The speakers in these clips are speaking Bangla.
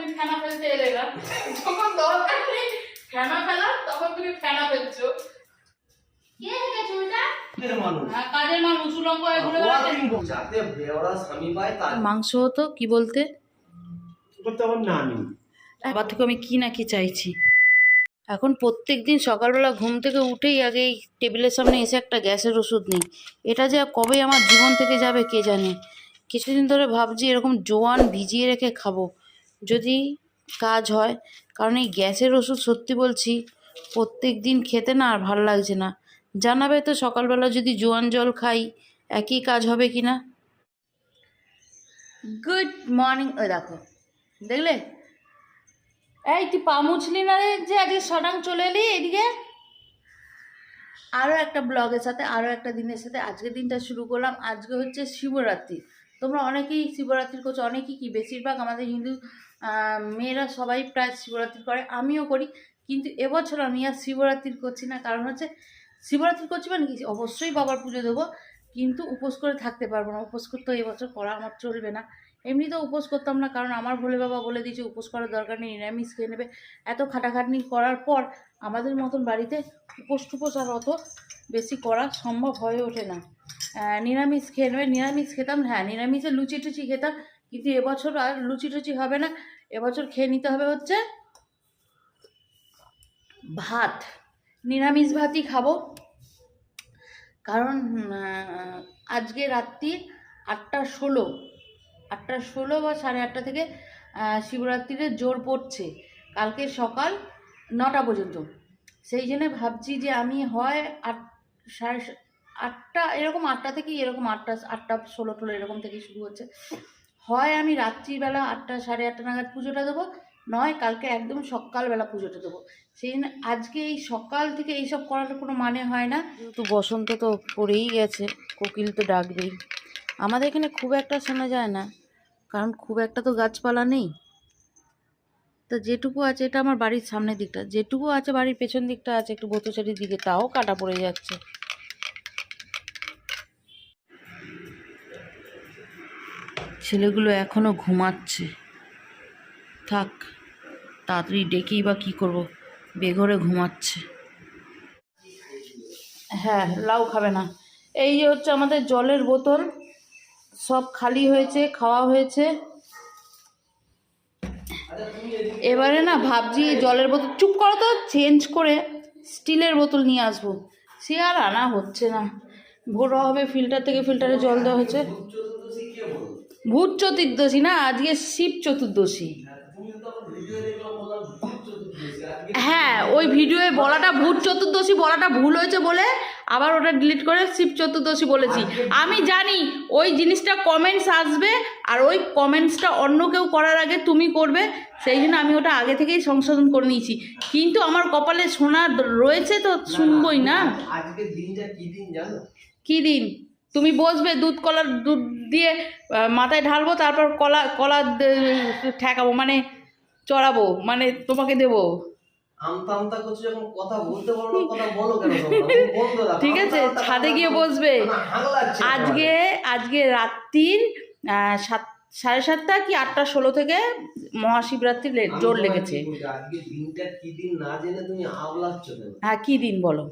তুমি ফেনা ফেলতে এলে না। যখন দরকার নেই ফেনা ফেলা তখন তুমি ফেনা ফেলছো। কে হ্যাঁ, কাজের মানুষ উলঙ্গ হয়ে ঘুরে যাতে বেওরা স্বামী পায় তার মাংস হতো কি বলতে? করতে আমার নানি। বাবা থেকে আমি কি না কি চাইছি? এখন প্রত্যেক দিন সকালবেলা ঘুম থেকে উঠেই আগে এই টেবিলের সামনে এসে একটা গ্যাসের ওষুধ নিই। এটা যে কবে আমার জীবন থেকে যাবে কে জানে? কিছুদিন ধরে ভাবছি এরকম জোয়ান ভিজিয়ে রেখে খাব। যদি কাজ হয়, কারণ এই গ্যাসের ওষুধ সত্যি বলছি, প্রত্যেক দিন খেতে না আর ভালো লাগছে না। জানাবে তো সকালবেলা যদি জোয়ান জল খাই, একই কাজ হবে কি না? গুড মর্নিং ওই দেখো, দেখলে? এই তুই পা মুছলি না রে, যে আজকে সডাং চলে এলি এদিকে? আরও একটা ব্লগের সাথে আরও একটা দিনের সাথে আজকের দিনটা শুরু করলাম। আজকে হচ্ছে শিবরাত্রি। তোমরা অনেকেই শিবরাত্রি করছ, অনেকেই কি? বেশিরভাগ আমাদের হিন্দু মেয়েরা সবাই প্রায় শিবরাত্রি করে, আমিও করি। কিন্তু এবছর আমি আর শিবরাত্রি করছি না। কারণ হচ্ছে, শিবরাত্রি করছি মানে কি? অবশ্যই বাবার পুজো দেবো, কিন্তু উপোস করে থাকতে পারব না। উপোস করতে এবছর, করা আমার চলবে না। এমনিতেও উপোস করতাম না, কারণ আমার ভোলে বাবা বলে দিয়েছে, উপোস করার দরকার নেই, নিরামিষ খেয়ে নেবে। এত খাটাখাটনি করার পর আমাদের মতন বাড়িতে উপোস টুপোস আর অত বেশি করা সম্ভব হয়ে ওঠে না। নিরামিষ খেয়ে নেবে। নিরামিষ খেতাম হ্যাঁ নিরামিষে লুচি টুচি খেতাম কিন্তু এবছর আর লুচি টুচি হবে না। এবছর খেয়ে নিতে হবে হচ্ছে ভাত। নিরামিষ ভাতই খাব। কারণ আজকে রাত্রি আটটা ষোলো। আটটা ষোলো বা সাড়ে আটটা থেকে আহ, শিবরাত্রির জোর পড়ছে। কালকে সকাল নটা পর্যন্ত। সেই জন্য ভাবছি যে আমি হয় আট সাড়ে আটটা এরকম আটটা থেকেই এরকম আটটা আটটা ষোলো টোলো এরকম থেকেই শুরু হচ্ছে। হয় আমি রাত্রিবেলা আটটা, সাড়ে আটটা নাগাদ পুজোটা দেবো, নয়, কালকে একদম সকালবেলা পুজোটা দেবো। সেই আজকে এই সকাল থেকে এইসব করার কোনো মানে হয় না। তো বসন্ত তো পড়েই গেছে, কোকিল তো ডাকবেই। আমাদের এখানে খুব একটা শোনা যায় না, কারণ খুব একটা তো গাছপালা নেই। তো যেটুকু আছে, এটা আমার বাড়ির সামনের দিকটা, যেটুকু আছে বাড়ির পেছন দিকটা আছে, একটু বতুচারির দিকে, তাও কাটা পড়ে যাচ্ছে। ছেলেগুলো এখনও ঘুমাচ্ছে। থাক, তাড়াতাড়ি ডেকেই বা কী করব, বেঘরে ঘুমাচ্ছে। হ্যাঁ লাউ খাবে না। এই যে হচ্ছে আমাদের জলের বোতল, সব খালি হয়েছে, খাওয়া হয়েছে। এবারে না ভাবছি জলের বোতল, চুপ করো তো, চেঞ্জ করে স্টিলের বোতল নিয়ে আসব। সে আর আনা হচ্ছে না। ভোর হবে, ফিল্টার থেকে ফিল্টারে জল দেওয়া বলো ভূত চতুর্দশী না? আজকে শিব চতুর্দশী। হ্যাঁ ওই ভিডিওয়ে বলাটা ভূত চতুর্দশী বলাটা ভুল হয়েছে বলে আবার ওটা ডিলিট করে শিব চতুর্দশী বলেছি। আমি জানি ওই জিনিসটা কমেন্টস আসবে আর ওই কমেন্টসটা অন্য কেউ করার আগে তুমি করবে সেই জন্য আমি ওটা আগে থেকেই সংশোধন করে নিয়েছি। কিন্তু আমার কপালে শোনা রয়েছে তো শুনবই না। দিনটা কি দিন জানো? কি দিন? তুমি বসবে দুধ কলার দুধ দিয়ে মাথায় ঢালবো তারপর কলা কলা ঠেকাবো মানে চড়াবো মানে তোমাকে দেবো। ঠিক আছে, ছাদে গিয়ে বসবে। আজকে আজকে রাত্রির সাত সাড়ে সাতটা কি আটটা ষোলো থেকে মহাশিবরাত্রি লে- জোর লেগেছে। হ্যাঁ কি দিন বলো।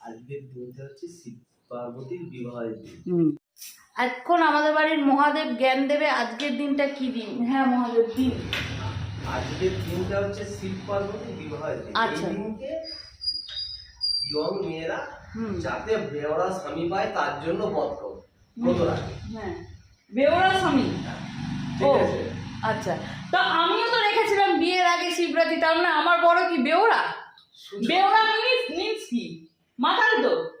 আজকের দিনটা হচ্ছে শিব পার্বতীর বিবাহের দিন। হুম। এখন আমাদের বাড়ির মহাদেব জ্ঞান দেবে আজকের দিনটা কি দিন? হ্যাঁ মহাদেব দিন। আজকের দিনটা হচ্ছে শিব পার্বতীর বিবাহের দিন। আচ্ছা। ইয়ং মেয়েরা হুম। যাতে বেওরা স্বামী পায় তার জন্য বধ করে। হ্যাঁ। বেওড়া স্বামী? ও আচ্ছা। তা আমিও তো রেখেছিলাম বিয়ের আগে শিবরাত্রি তার মানে আমার বড় কি বেওড়া? শুধু- বেওড়া মিনিস মিন্স কি? মাথার তো?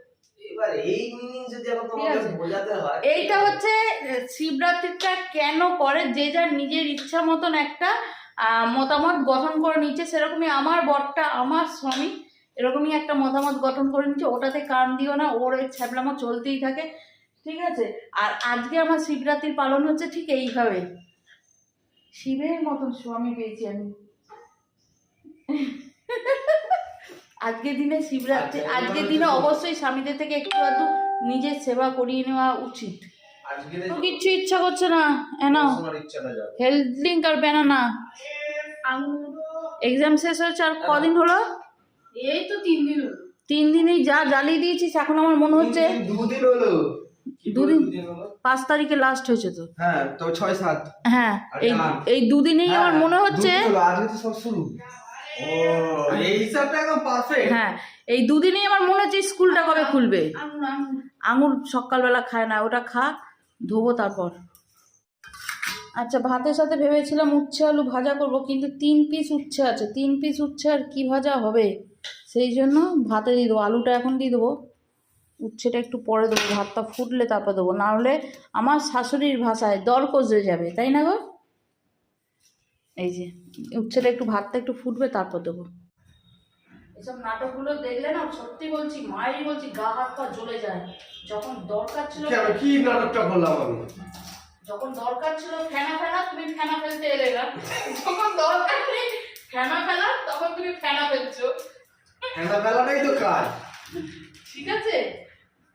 এবার এই মিনিং যদি এখন তোমাকে বোঝাতে হয় এইটা হচ্ছে শিবরাত্রিটা কেন করে? যে যার নিজের ইচ্ছা মতন একটা মতামত গঠন করে নিচ্ছে সেরকমই আমার বরটা আমার স্বামী এরকমই একটা মতামত গঠন করে নিচ্ছে। ওটাতে কান দিও না ওর এই ছ্যাবলামো চলতেই থাকে। ঠিক আছে? আর আজকে আমার শিবরাত্রির পালন হচ্ছে ঠিক এইভাবে। শিবের মতন স্বামী পেয়েছি আমি। আজকের দিনে শিবরাত্রি আচ্ছা, আজকের দিনে অবশ্যই স্বামীদের থেকে একটু আধটু নিজের সেবা করিয়ে নেওয়া উচিত। তো কিচ্ছু ইচ্ছা করছে না শোনার হেলথ ড্রিঙ্ক আর ব্যানানা আঙুর এক্সাম শেষ হয়েছে আর কদিন হলো? এই তো তিন দিন হলো। তিন দিনেই যা জ্বালিয়ে দিয়েছিস এখন আমার মনে হচ্ছে দুদিন হলো। দুদিন? পাঁচ তারিখে লাস্ট হয়েছে তো। হ্যাঁ তো ছয় সাত। হ্যাঁ এই। এই দুদিনেই আমার হ্যাঁ, মনে হচ্ছে আজকে তো সব শুরু। হ্যাঁ এই দুদিনেই আমার মনে হচ্ছে স্কুলটা কবে খুলবে? আঙুর সকালবেলা খায় না ওটা খা ধোবো তারপর। আচ্ছা ভাতের সাথে ভেবেছিলাম উচ্ছে আলু ভাজা করব কিন্তু তিন পিস উচ্ছে আছে। তিন পিস উচ্ছে আর কি ভাজা হবে? সেই জন্য ভাতে দিয়ে দেবো। আলুটা এখন দিয়ে দেবো। উচ্ছেটা একটু পরে দেবো ভাতটা ফুটলে তারপর দেবো। না হলে আমার শাশুড়ির ভাষায় দর কষে যাবে তাই না গো? এই যে উচ্ছেটা একটু ভাতটা একটু ফুটবে তারপর দেবো। এসব নাটকগুলো দেখলে না সত্যি বলছি মায়েরই বলছি গা হাত পা জ্বলে যায়। যখন দরকার ছিল কেন? কি নাটকটা করলাম আমি? যখন দরকার ছিল ফেনা ফেলা তুমি ফেনা ফেলতে এলে না। যখন দরকার নেই ফেনা ফেলা তখন তুমি ফেনা ফেলছো। খেলা বেলাটাই তো কাজ। ঠিক আছে?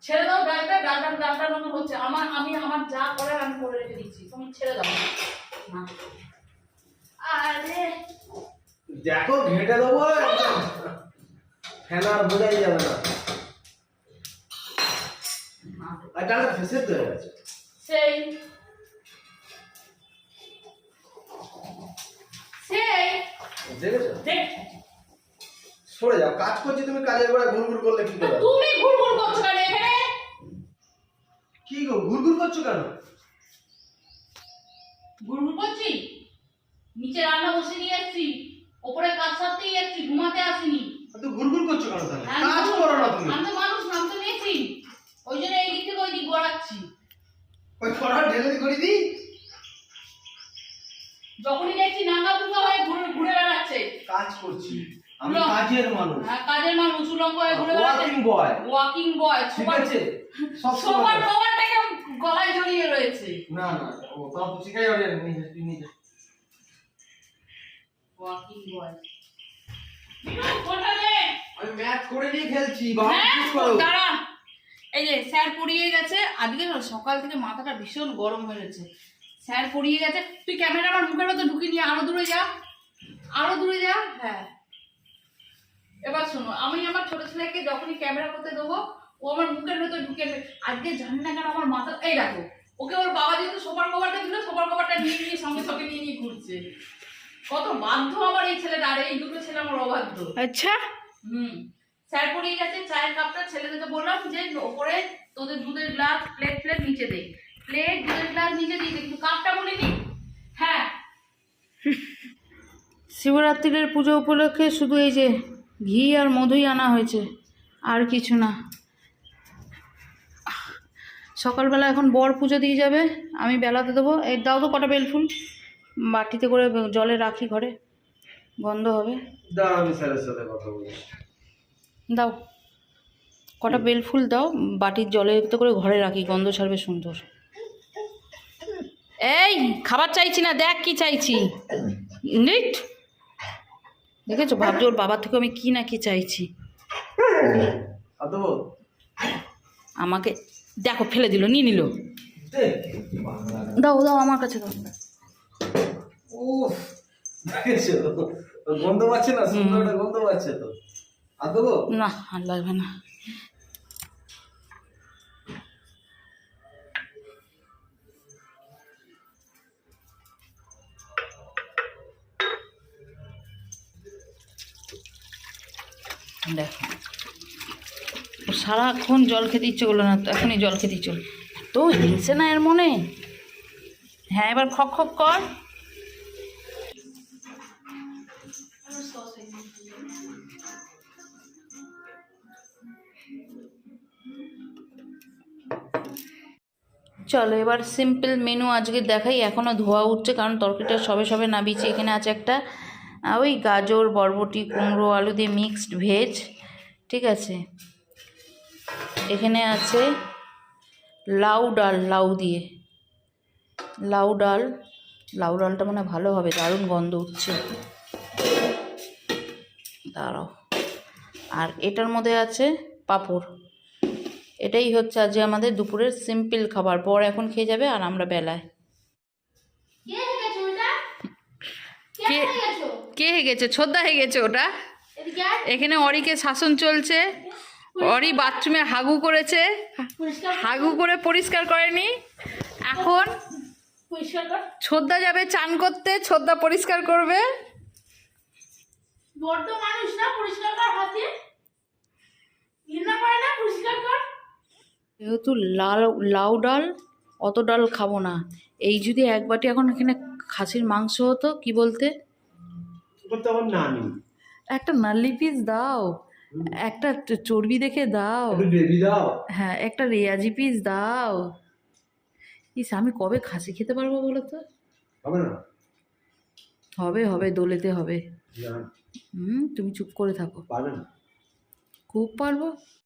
ছেড়ে দাও ডালটা ডালটা ডালটার মতো হচ্ছে। আমার আমি আমার যা করার আমি করে রেখে দিচ্ছি। তুমি ছেড়ে দাও। না। দেখো ঘেটে দেবো একদম। ফেনা আর বোঝাই যাবে না। আর ডালটা ফেসে তো হয়ে গেছে সেই। সেই। দেখেছ? দেখ। সরে যাও কাজ করছি তুমি কাজের বেলা ঘুরঘুর করলে কি করে? তুমি ঘুরঘুর করছ কেন এখানে? কি গো ঘুরঘুর করছ কেন? ঘুরঘুর নিচে রান্না বসে নিয়ে এসছি ওপরে কাজ সারতেই যাচ্ছি ঘুমাতে আসিনি। তো ঘুরঘুর করছ কেন তাহলে? কাজ করো না তুমি। আমি তো মানুষ নাম তো নিয়েছি ওই জন্য এই দিক থেকে ওই দিক গড়াচ্ছি। ওই কড়া ঢেলে করে দিই। যখনই দেখছি নাঙ্গা পুঙ্গা হয়ে ঘুরে ঘুরে বেড়াচ্ছে। কাজ করছি। আমি কাজের মানুষ। হ্যাঁ, কাজের মানুষ উলঙ্গ হয়ে ঘুরে বেড়াচ্ছে। ওয়ার্কিং বয় ওয়াকিং বয় ঠিক আছে? সব সবার কভারটাকে গলায় জড়িয়ে রয়েছে। না না ও সব শিখাই যাবে নিজে নিজে। ওয়াকিং বয় আমি ম্যাথ করে নিয়ে খেলছি বাবা হ্যাঁ কি করো দাঁড়া। এই যে স্যার পড়িয়ে গেছে। আজকে সকাল থেকে মাথাটা ভীষণ গরম হয়ে গেছে স্যার পড়িয়ে গেছে। তুই ক্যামেরা আমার মুখের মতো ঢুকিয়ে নিয়ে আরও দূরে যা। আরও দূরে যা হ্যাঁ। এবার শোনো আমি আমার ছোট ছেলেকে যখনই ক্যামেরা করতে দেবো ও আমার মুখের ভেতর ঢুকে। আজকে জানি না কেন আমার মাথা এই রাখো ওকে ওর বাবা যেহেতু সোপার কভারটা দিল সোপার কভারটা নিয়ে নিয়ে সঙ্গে সঙ্গে নিয়ে নিয়ে ঘুরছে। কত বাধ্য আমার এই ছেলেটা আর এই দুটো ছেলে আমার অবাধ্য। আচ্ছা। হুম। স্যার পড়িয়ে গেছে চায়ের কাপটা ছেলেদেরকে বললাম যে ওপরে তোদের দুধের গ্লাস প্লেট প্লেট নিচে দে। প্লেট দুধের গ্লাস নিচে দিয়ে দে কিন্তু কাপটা বলিনি হ্যাঁ। শিবরাত্রির পুজো উপলক্ষে শুধু এই যে ঘি আর মধুই আনা হয়েছে আর কিছু না। সকালবেলা এখন বর পুজো দিয়ে যাবে আমি বেলাতে দেবো। এর দাও তো কটা বেলফুল। বাটিতে করে জলে রাখি ঘরে। গন্ধ হবে। দাঁড়া আমি স্যারের সাথে কথা বলি। দাও। কটা বেলফুল দাও বাটির জলে তো করে ঘরে রাখি গন্ধ ছাড়বে সুন্দর। এই খাবার চাইছি না দেখ কি চাইছি। নিট। দেখেছ ভাবছ ওর বাবার থেকে আমি কি না কি চাইছি। আমাকে দেখো ফেলে দিল নিয়ে নিল। দাও দাও আমার কাছে দাও। উফ দেখেছ? গন্ধ পাচ্ছে না? সুন্দর একটা গন্ধ পাচ্ছে তো। আর দেবো? না আর লাগবে না। দেখো। সারাক্ষণ জল খেতে ইচ্ছে করল না তো এখনই জল খেতে ইচ্ছে তো হিংসে না এর মনে? হ্যাঁ এবার খক খক কর। চলো এবার সিম্পল মেনু আজকে দেখাই। এখনও ধোয়া উঠছে, কারণ তরকারিটা সবে সবে নাবিয়েছি এখানে আছে একটা ওই গাজর, বরবটি, কুমড়ো, আলু দিয়ে মিক্সড ভেজ ঠিক আছে? এখানে আছে লাউ ডাল, লাউ দিয়ে। লাউ ডাল, লাউ ডালটা মানে ভালো হবে, দারুণ গন্ধ উঠছে। দাঁড়াও। আর এটার মধ্যে আছে পাঁপড়। এটাই হচ্ছে আজকে আমাদের দুপুরের সিম্পল খাবার। বর এখন খেয়ে যাবে আর আমরা বেলায়। কে কে গেছো? হেগেছে ছোদ্দা হেগেছে ওটা। এখানে অরিকে শাসন চলছে। অরি বাথরুমে হাগু করেছে। হাগু করে পরিষ্কার করেনি। এখন ছোদ্দা যাবে চান করতে ছোদ্দা পরিষ্কার করবে। বড্ড মানুষ না? পরিষ্কার কর হাতে। ঘৃণা করে না? পরিষ্কার কর। যেহেতু লাল লাউ ডাল অত ডাল খাব না। এই যদি এক বাটি এখন এখানে খাসির মাংস হতো কি বলতে? একটা নাল্লি পিস দাও একটা চর্বি দেখে দাও। দাও। হ্যাঁ একটা রেয়াজি পিস দাও। ইস আমি কবে খাসি খেতে পারব বলো তো? হবে হবে দোলেতে হবে। হুম তুমি চুপ করে থাকো। খুব পারব।